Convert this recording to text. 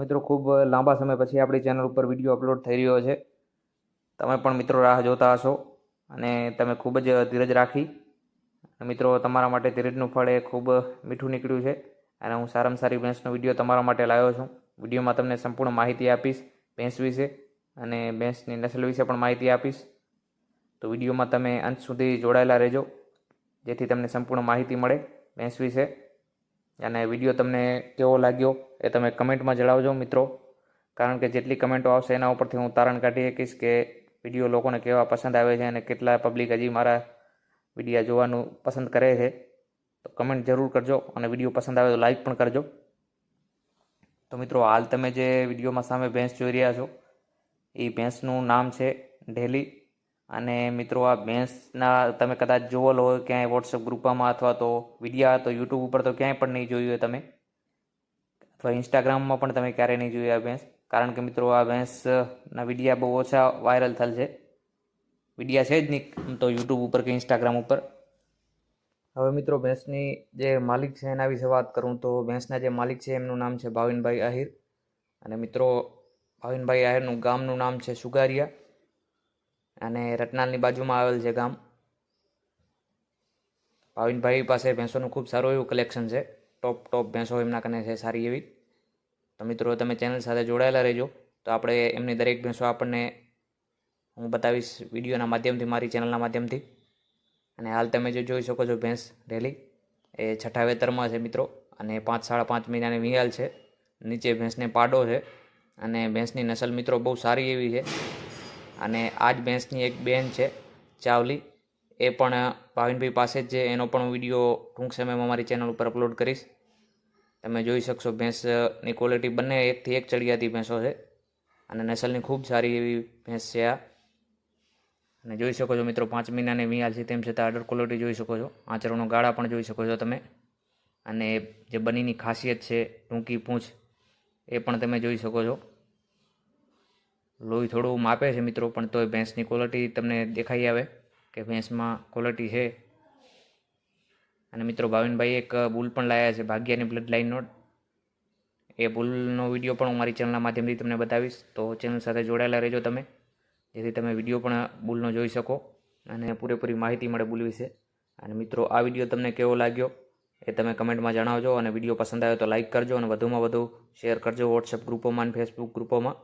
મિત્રો ખૂબ લાંબા સમય પછી આપણી ચેનલ ઉપર વીડિયો અપલોડ થઈ રહ્યો છે. તમે પણ મિત્રો રાહ જોતા હશો અને તમે ખૂબ જ ધીરજ રાખી. મિત્રો તમારા માટે ધીરજનું ફળ એ ખૂબ મીઠું નીકળ્યું છે અને હું સારામાં સારી ભેંસનો વીડિયો તમારા માટે લાવ્યો છું. વિડીયોમાં તમને સંપૂર્ણ માહિતી આપીશ ભેંસ વિશે અને ભેંસની નસલ વિશે પણ માહિતી આપીશ. તો વિડીયોમાં તમે અંત સુધી જોડાયેલા રહેજો જેથી તમને સંપૂર્ણ માહિતી મળે ભેંસ વિશે. અને વીડિયો તમને કેવો લાગ્યો એ તમે કમેન્ટમાં જણાવજો મિત્રો. કારણ કે જેટલી કમેન્ટો આવશે એના ઉપરથી હું તારણ કાઢી શકીશ કે વીડિયો લોકોને કેવા પસંદ આવે છે અને કેટલા પબ્લિક હજી મારા વિડીયા જોવાનું પસંદ કરે છે. તો કમેન્ટ જરૂર કરજો અને વીડિયો પસંદ આવે તો લાઈક પણ કરજો. તો મિત્રો, હાલ તમે જે વિડીયોમાં સામે ભેંસ જોઈ રહ્યા છો, એ ભેંસનું નામ છે ઢેલી. અને મિત્રો, આ ભેંસના તમે કદાચ જોવેલો લો, ક્યાંય વોટ્સઅપ ગ્રુપમાં અથવા તો વિડીયા, તો યુટ્યુબ ઉપર તો ક્યાંય પણ નહીં જોયું હોય તમે. અથવા ઇન્સ્ટાગ્રામમાં પણ તમે ક્યારેય નહીં જોયું આ ભેંસ. કારણ કે મિત્રો, આ ભેંસના વિડીયા બહુ ઓછા વાયરલ થયેલ છે. વિડીયા છે જ નહીં તો યુટ્યુબ ઉપર કે ઇન્સ્ટાગ્રામ ઉપર. હવે મિત્રો, ભેંસની જે માલિક છે એના વિશે વાત કરું તો ભેંસના જે માલિક છે એમનું નામ છે ભાવિનભાઈ આહિર. અને મિત્રો, ભાવિનભાઈ આહિરનું ગામનું નામ છે સુગારિયા. અને રટનાલની બાજુમાં આવેલ છે ગામ. ભાવિનભાઈ પાસે ભેંસોનું ખૂબ સારું એવું કલેક્શન છે. ટોપ ટોપ ભેંસો એમના કને છે સારી એવી. તો મિત્રો, તમે ચેનલ સાથે જોડાયેલા રહેજો. તો આપણે એમની દરેક ભેંસો આપણને હું બતાવીશ વિડીયોના માધ્યમથી, મારી ચેનલના માધ્યમથી. અને હાલ તમે જે જોઈ શકો છો ભેંસ રેલી, એ છઠ્ઠા વેતરમાં છે મિત્રો. અને પાંચ, સાડા પાંચ મહિનાની વિયાલ છે. નીચે ભેંસને પાડો છે. અને ભેંસની નસલ મિત્રો બહુ સારી એવી છે. અને આ જ ભેંસની એક બેન છે, ચાવલી. એ પણ ભાવિનભાઈ પાસે જ છે. એનો પણ વીડિયો ટૂંક સમયમાં મારી ચેનલ ઉપર અપલોડ કરીશ. તમે જોઈ શકશો ભેંસની ક્વોલિટી બંને એકથી એક ચડિયાતી ભેંસો છે. અને નસલની ખૂબ સારી એવી ભેંસ છે આ. અને જોઈ શકો છો મિત્રો, પાંચ મહિનાની વિયાલ છે. તેમ છતાં અડર ક્વોલિટી જોઈ શકો છો. આંચરોનો ગાળા પણ જોઈ શકો છો તમે. અને જે બનીની ખાસિયત છે, ટૂંકી પૂંછ, એ પણ તમે જોઈ શકો છો. લોહી થોડું માપે છે મિત્રો, પણ તોય ભેંસની ક્વોલિટી તમને દેખાઈ આવે કે ભેંસમાં ક્વોલિટી છે. અને મિત્રો ભાવિનભાઈ એક બુલ પણ લાવ્યા છે, ભાગ્યાની બ્લડ લાઇનનો એ બુલનો વીડિયો પણ હું મારી ચેનલના માધ્યમથી તમને બતાવીશ. તો ચેનલ સાથે જોડાયેલા રહેજો તમે, જેથી તમે વીડિયો પણ બુલનો જોઈ શકો અને પૂરેપૂરી માહિતી મળે બુલ વિશે. અને મિત્રો, આ વીડિયો તમને કેવો લાગ્યો એ તમે કમેન્ટમાં જણાવજો અને વીડિયો પસંદ આવ્યો તો લાઇક કરજો અને વધુમાં વધુ શેર કરજો વોટ્સએપ ગ્રુપોમાં અને ફેસબુક ગ્રુપોમાં.